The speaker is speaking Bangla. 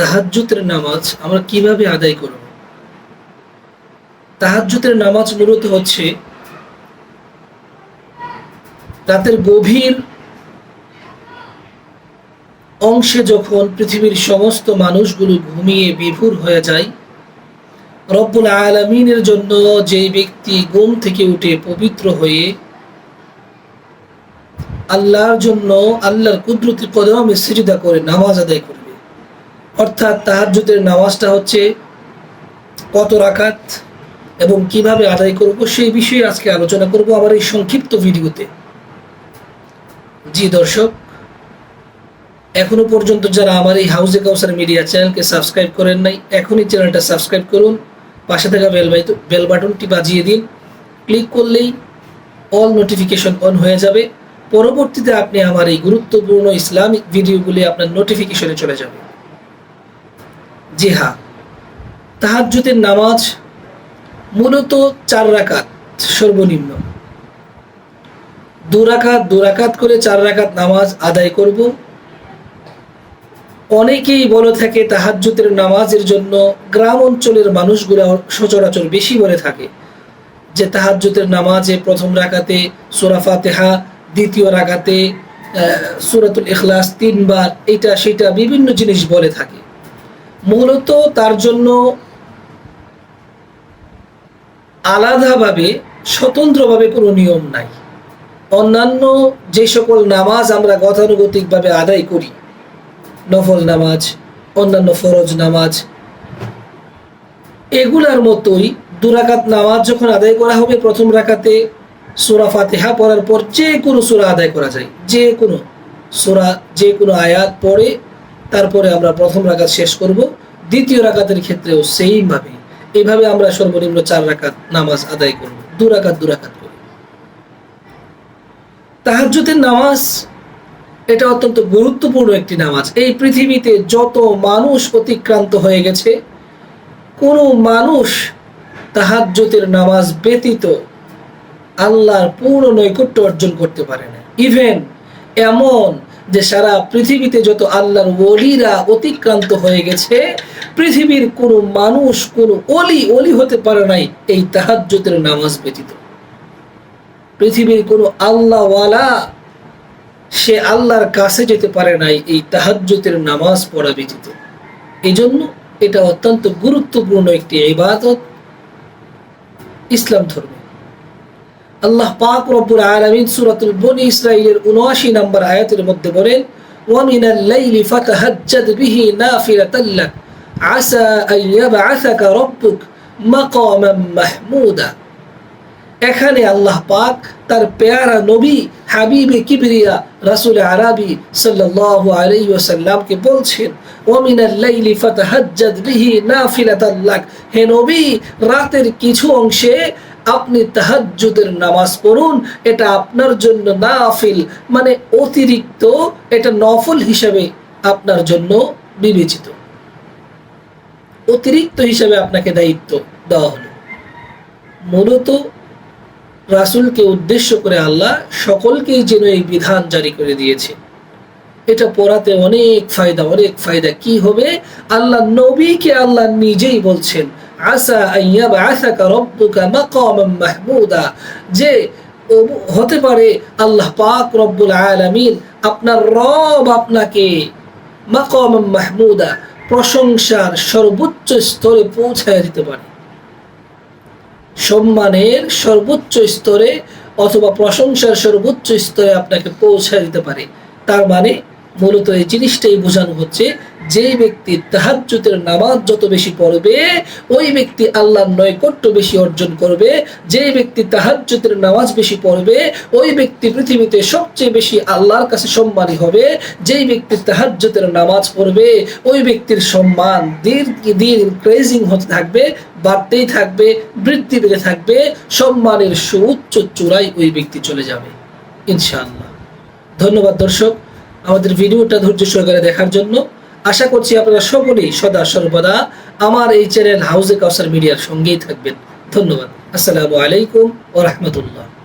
তাহাজ্জুতের নামাজ আমরা কীভাবে আদায় করব? তাহাজ্জুতের নামাজ মূলত হচ্ছে রাতের গভীর অংশে যখন পৃথিবীর সমস্ত মানুষগুলো ঘুমিয়ে বিভোর হয়ে যায়, রব্বুল আলমিনের জন্য যে ব্যক্তি ঘুম থেকে উঠে পবিত্র হয়ে আল্লাহর জন্য আল্লাহর কুদরতি কদমে সিজদা করে নামাজ আদায় করবে অর্থাৎ তাহাজ্জুদের নামাজটা হচ্ছে কত রাকাত এবং কীভাবে আদায় করব সেই বিষয়ে আজকে আলোচনা করব আমার এই সংক্ষিপ্ত ভিডিওতে। জি দর্শক, এখনও পর্যন্ত যারা আমার এই হাউজে কাউসার মিডিয়া চ্যানেলকে সাবস্ক্রাইব করেন নাই, এখনই চ্যানেলটা সাবস্ক্রাইব করুন। পাশে থাকা বেল বেল বাটনটি বাজিয়ে দিন। ক্লিক করলেই অল নোটিফিকেশন অন হয়ে যাবে। পরবর্তীতে আপনি আমার এই গুরুত্বপূর্ণ ইসলামিক ভিডিওগুলি আপনার নোটিফিকেশনে চলে যাবে। জি হ্যাঁ নামাজ মূলত চার রাকাত সর্বনিম্ন। দুরাকাত দুরাকাত করে চার রাকাত নামাজ আদায় করব। অনেকেই বলে থাকে তাহাজ্জুদের নামাজের জন্য গ্রাম অঞ্চলের মানুষগুলো সচরাচর বেশি বলে থাকে যে তাহাজ্জুদের নামাজে প্রথম রাকাতে সোরা ফাতেহা, দ্বিতীয় রাকাতে সুরাতুল ইখলাস তিনবার এটা সেটা বিভিন্ন জিনিস বলে থাকে। মূলত তার জন্য আলাদাভাবে, স্বতন্ত্রভাবে কোনো নিয়ম নাই। অন্যান্য যে সকল নামাজ আমরা গতানুগতিকভাবে আদায় করি, নফল নামাজ, অন্যান্য ফরজ নামাজ, এগুলার মতোই দুরাকাত নামাজ যখন আদায় করা হবে প্রথম রাকাতে, সুরা ফাতেহা পড়ার পর যে কোনো সুরা আদায় করা যায়। যে কোনো সুরা, যে কোনো আয়াত পড়ে তারপরে আমরা প্রথম রাকাত শেষ করব, দ্বিতীয় রাকাতের ক্ষেত্রেও সেইভাবে। এইভাবে আমরা সর্বনিম্ন চার রাকাত নামাজ আদায় করব, দু রাকাত দু রাকাত করে। তাহাজ্জুদের নামাজ, এটা অত্যন্ত গুরুত্বপূর্ণ একটি নামাজ। এই পৃথিবীতে যত মানুষ অতিক্রান্ত হয়ে গেছে, কোনো মানুষ তাহাজ্জুদের নামাজ ব্যতীত আল্লাহর পূর্ণ নৈকট্য অর্জন করতে পারে না। ইভেন এমন যে সারা পৃথিবীতে যত আল্লাহর ওলিরা অতিক্রান্ত হয়ে গেছে, পৃথিবীর কোনো মানুষ, কোনো অলি অলি হতে পারে নাই, এই তাহাজ্জুদের নামাজ ব্যতীত। পৃথিবীর কোনো আল্লাহওয়ালা, সে আল্লাহর কাছে যেতে পারে নাই, এই তাহাজ্জুদের নামাজ পড়া ব্যতীত। এই জন্য এটা অত্যন্ত গুরুত্বপূর্ণ একটি ইবাদত, ইসলাম ধর্মে। আল্লাহ পাক রব্বুল আলামিন সূরাতুল বনি ইসরাইলের 79 নম্বর আয়াতের মধ্যে বলেন মিনাল লাইলি ফাতাহাজ্জাদ বিহি নাফিলাতাল লাক, আসা আন ইয়াবআসাকা রাব্বুক মাকামান মাহমুদা। এখানে আল্লাহ পাক তার পেয়ারা নবী হাবিবে কিবরিয়া রাসূল আরাবি সাল্লাল্লাহু আলাইহি ওয়াসাল্লামকে বলছেন ওয়ামিনাল লাইলি ফাতাহাজ্জাদ বিহি নাফিলাতাল লাক। হে নবী, রাতের কিছু অংশে আপনি তাহাজ্জুদের নামাজ পড়ুন, এটা আপনার জন্য নাফিল মানে অতিরিক্ত এটা নফল হিসাবে আপনার জন্য বিবেচিত। অতিরিক্ত হিসাবে আপনাকে দায়িত্ব দেওয়া হলো। মূলত রাসুলকে উদ্দেশ্য করে আল্লাহ সকলকেই যেন এই বিধান জারি করে দিয়েছে। এটা পড়াতে অনেক ফায়দা অনেক ফায়দা। কি হবে? আল্লাহ নবীকে আল্লাহ নিজেই বলছেন আসা আইয়াব আসাকা রব্বুকা মাকামাম মাহমুদা। যে হতে পারে আল্লাহ পাক রব্বুল আলামিন আপনার রব আপনাকে মাকামাম মাহমুদা, প্রশংসার সর্বোচ্চ স্তরে পৌঁছায় দিতে পারে। সম্মানের সর্বোচ্চ স্তরে অথবা প্রশংসার সর্বোচ্চ স্তরে আপনাকে পৌঁছায় দিতে পারে। তার মানে মূলত এই জিনিসটাই বোঝানো হচ্ছে, যে ব্যক্তি তাহাজ্জুদের নামাজ যত বেশি পড়বে, ওই ব্যক্তি আল্লাহর নৈকট্য বেশি অর্জন করবে। যে ব্যক্তি তাহাজ্জুদের নামাজ বেশি পড়বে, ওই ব্যক্তি পৃথিবীতে সবচেয়ে বেশি আল্লাহর কাছে সম্মানী হবে। যেই ব্যক্তি তাহাজ্জুদের নামাজ পড়বে, ওই ব্যক্তির সম্মান দিন দিন ক্রেজিং হতে থাকবে, বাড়তেই থাকবে, বৃদ্ধি পেতে থাকবে, সম্মানের সুউচ্চ চূড়ায় ওই ব্যক্তি চলে যাবে, ইনশাআল্লাহ। ধন্যবাদ দর্শক। আমাদের ভিডিওটা ধৈর্য সহকারে দেখার জন্য আশা করছি আপনারা সকলেই সদা সর্বদা আমার এই চ্যানেল হাউজে কাউসার মিডিয়ার সঙ্গেই থাকবেন। ধন্যবাদ। আসসালামু আলাইকুম ও রহমতুল্লাহ।